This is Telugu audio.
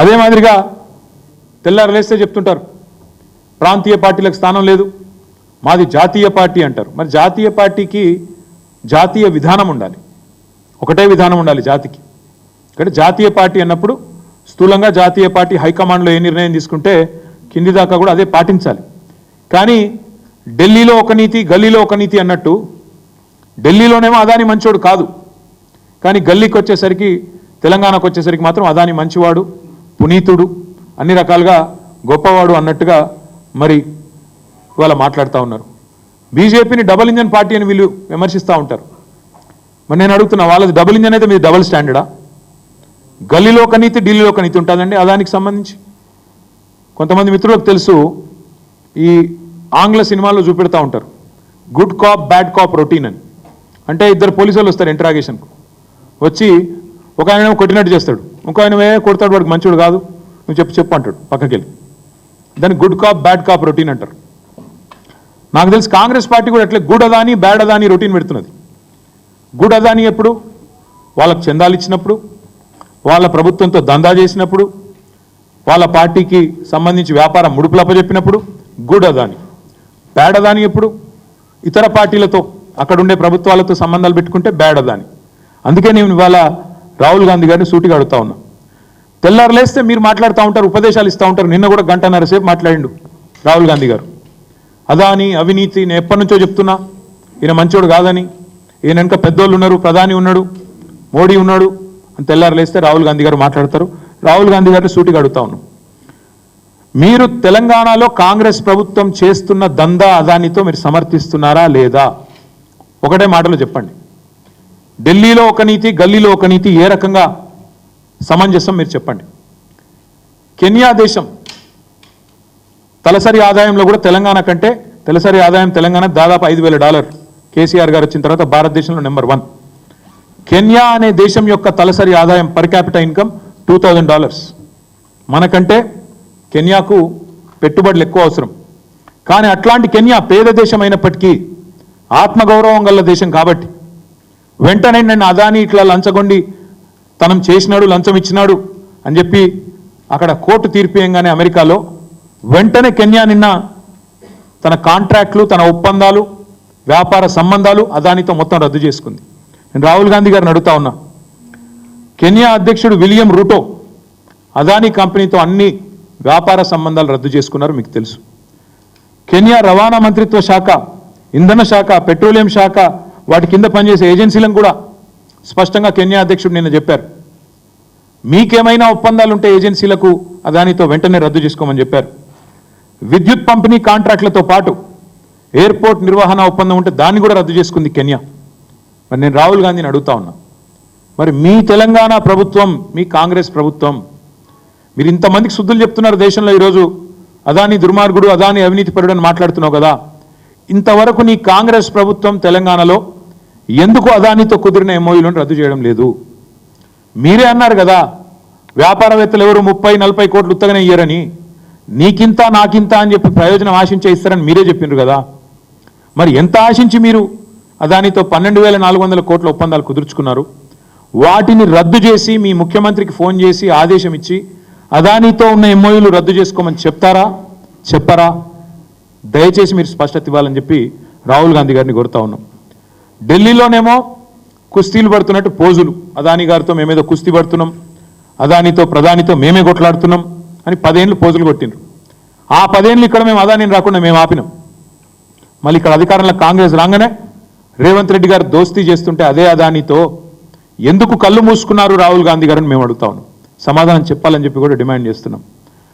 అదే మాదిరిగా తెల్లారలేస్తే చెప్తుంటారు ప్రాంతీయ పార్టీలకు స్థానం లేదు మాది జాతీయ పార్టీ అంటారు. మరి జాతీయ పార్టీకి జాతీయ విధానం ఉండాలి ఒకటే విధానం ఉండాలి జాతికి. ఇక్కడ జాతీయ పార్టీ అన్నప్పుడు స్థూలంగా జాతీయ పార్టీ హైకమాండ్లో ఏ నిర్ణయం తీసుకుంటే కింది దాకా కూడా అదే పాటించాలి. కానీ ఢిల్లీలో ఒక నీతి గల్లీలో ఒక నీతి అన్నట్టు ఢిల్లీలోనేమో అదాని మంచోడు కాదు. కానీ గల్లీకి వచ్చేసరికి తెలంగాణకు వచ్చేసరికి మాత్రం అదాని మంచివాడు పునీతుడు అన్ని రకాలుగా గొప్పవాడు అన్నట్టుగా మరి ఇవాళ మాట్లాడుతూ ఉన్నారు. బీజేపీని డబుల్ ఇంజన్ పార్టీ అని వీళ్ళు విమర్శిస్తూ ఉంటారు. మరి నేను అడుగుతున్నా వాళ్ళది డబుల్ ఇంజన్ అయితే మీరు డబుల్ స్టాండర్డా? గల్లీలో ఒక నీతి ఢిల్లీలో ఒక నీతి ఉంటుందండి అదానికి సంబంధించి. కొంతమంది మిత్రులకు తెలుసు ఈ ఆంగ్ల సినిమాల్లో చూపెడతా ఉంటారు. Good cop bad cop routine అని. అంటే ఇద్దరు పోలీసు వాళ్ళు వస్తారు ఇంటరాగేషన్కు. వచ్చి ఒక ఆయన కొట్టినట్టు చేస్తాడు. ఇంకో ఆయన ఏ కొడతాడు వాడికి మంచోడు కాదు. నువ్వు చెప్పు చెప్పు అంటాడు పక్కకి వెళ్ళి దాన్ని good cop bad cop routine అంటారు. నాకు తెలిసి కాంగ్రెస్ పార్టీ కూడా అట్లే good Adani bad Adani routine పెడుతున్నది. Good Adani ఎప్పుడు? వాళ్ళకు చందాలు ఇచ్చినప్పుడు వాళ్ళ ప్రభుత్వంతో దందా చేసినప్పుడు వాళ్ళ పార్టీకి సంబంధించి వ్యాపారం ముడుపులప్పజెప్పినప్పుడు గుడ్ అదాని బ్యాడ్ అదాని ఎప్పుడు? ఇతర పార్టీలతో అక్కడుండే ప్రభుత్వాలతో సంబంధాలు పెట్టుకుంటే బ్యాడ్ అదాని అందుకే నేను ఇవాళ రాహుల్ గాంధీ గారిని సూటిగా అడుగుతా ఉన్నా. తెల్లారు లేస్తే మీరు మాట్లాడుతూ ఉంటారు ఉపదేశాలు ఇస్తూ ఉంటారు. నిన్న కూడా గంటన్నర సేపు మాట్లాడిండు రాహుల్ గాంధీ గారు. అదాని అవినీతి నేను ఎప్పటి నుంచో చెప్తున్నా ఈయన మంచోడు కాదని ఈయన వెనక పెద్దోళ్ళు ఉన్నారు ప్రధాని ఉన్నాడు మోడీ ఉన్నాడు అని తెల్లారు లేస్తే రాహుల్ గాంధీ గారు మాట్లాడతారు. రాహుల్ గాంధీ గారిని సూటిగా అడుగుతా ఉన్నాం. మీరు తెలంగాణలో కాంగ్రెస్ ప్రభుత్వం చేస్తున్న దందా అదానితో మీరు సమర్థిస్తున్నారా లేదా? ఒకటే మాటలో చెప్పండి. ఢిల్లీలో ఒక నీతి గల్లీలో ఒక నీతి ఏ రకంగా సమంజసం మీరు చెప్పండి. కెన్యా దేశం తలసరి ఆదాయంలో కూడా తెలంగాణ కంటే తలసరి ఆదాయం తెలంగాణ దాదాపు ఐదు వేల డాలర్. కేసీఆర్ గారు వచ్చిన తర్వాత భారతదేశంలో నెంబర్ వన్. కెన్యా అనే దేశం యొక్క తలసరి ఆదాయం per capital income two thousand dollars మనకంటే కెన్యాకు పెట్టుబడులు ఎక్కువ అవసరం. కానీ అట్లాంటి కెన్యా పేద దేశం అయినప్పటికీ ఆత్మగౌరవం గల దేశం కాబట్టి వెంటనే నన్ను అదాని ఇట్లా లంచగొండి. తనం చేసినాడు లంచం ఇచ్చినాడు అని చెప్పి అక్కడ కోర్టు తీర్పియంగానే అమెరికాలో వెంటనే కెన్యా నిన్న తన కాంట్రాక్ట్లు తన ఒప్పందాలు వ్యాపార సంబంధాలు అదానితో మొత్తం రద్దు చేసుకుంది. నేను రాహుల్ గాంధీ గారిని అడుగుతా ఉన్నా. కెన్యా అధ్యక్షుడు విలియం రూటో అదానీ కంపెనీతో అన్ని వ్యాపార సంబంధాలు రద్దు చేసుకున్నారు మీకు తెలుసు. కెన్యా రవాణా మంత్రిత్వ శాఖ ఇంధన శాఖ పెట్రోలియం శాఖ వాటి కింద పనిచేసే ఏజెన్సీలను కూడా స్పష్టంగా కెన్యా అధ్యక్షుడు నిన్న చెప్పారు. మీకేమైనా ఒప్పందాలు ఉంటే ఏజెన్సీలకు అదానితో వెంటనే రద్దు చేసుకోమని చెప్పారు. విద్యుత్ పంపిణీ కాంట్రాక్టులతో పాటు ఎయిర్పోర్ట్ నిర్వహణ ఒప్పందం ఉంటే దాన్ని కూడా రద్దు చేసుకుంది కెన్యా. మరి నేను రాహుల్ గాంధీని అడుగుతా ఉన్నా. మరి మీ తెలంగాణ ప్రభుత్వం మీ కాంగ్రెస్ ప్రభుత్వం మీరు ఇంతమందికి శుద్ధులు చెప్తున్నారు దేశంలో ఈరోజు. అదాని దుర్మార్గుడు అదాని అవినీతి పరుడు అని మాట్లాడుతున్నావు కదా. ఇంతవరకు నీ కాంగ్రెస్ ప్రభుత్వం తెలంగాణలో ఎందుకు అదానితో కుదిరిన ఎంఓయూలను రద్దు చేయడం లేదు? మీరే అన్నారు కదా వ్యాపారవేత్తలు ఎవరు ముప్పై నలభై కోట్లు ఉత్తగానే ఇయ్యరని. నీకింత నాకింత అని చెప్పి ప్రయోజనం ఆశించే ఇస్తారని మీరే చెప్పినారు కదా. మరి ఎంత ఆశించి మీరు అదానితో పన్నెండు వేల నాలుగు వందల కోట్ల ఒప్పందాలు కుదుర్చుకున్నారు? వాటిని రద్దు చేసి మీ ముఖ్యమంత్రికి ఫోన్ చేసి ఆదేశం ఇచ్చి అదానితో ఉన్న ఎంఓయూలు రద్దు చేసుకోమని చెప్తారా? చెప్పరా? దయచేసి మీరు స్పష్టత ఇవ్వాలని చెప్పి రాహుల్ గాంధీ గారిని కోరుతా ఉన్నాం. ఢిల్లీలోనేమో కుస్తీలు పడుతున్నట్టు పోజులు. అదాని గారితో మేమేదో కుస్తీ పడుతున్నాం అదానితో ప్రధానితో మేమే కొట్లాడుతున్నాం అని పదేళ్ళు పోజులు కొట్టిండ్రు. ఆ పదేళ్ళు ఇక్కడ మేము అదానిని రాకుండా మేము ఆపినాం. మళ్ళీ ఇక్కడ అధికారంలో కాంగ్రెస్ రాగానే రేవంత్ రెడ్డి గారు దోస్తీ చేస్తుంటే అదే అదానితో ఎందుకు కళ్ళు మూసుకున్నారు రాహుల్ గాంధీ గారని మేము అడుగుతా ఉన్నాం. సమాధానం చెప్పాలని చెప్పి కూడా డిమాండ్ చేస్తున్నాం.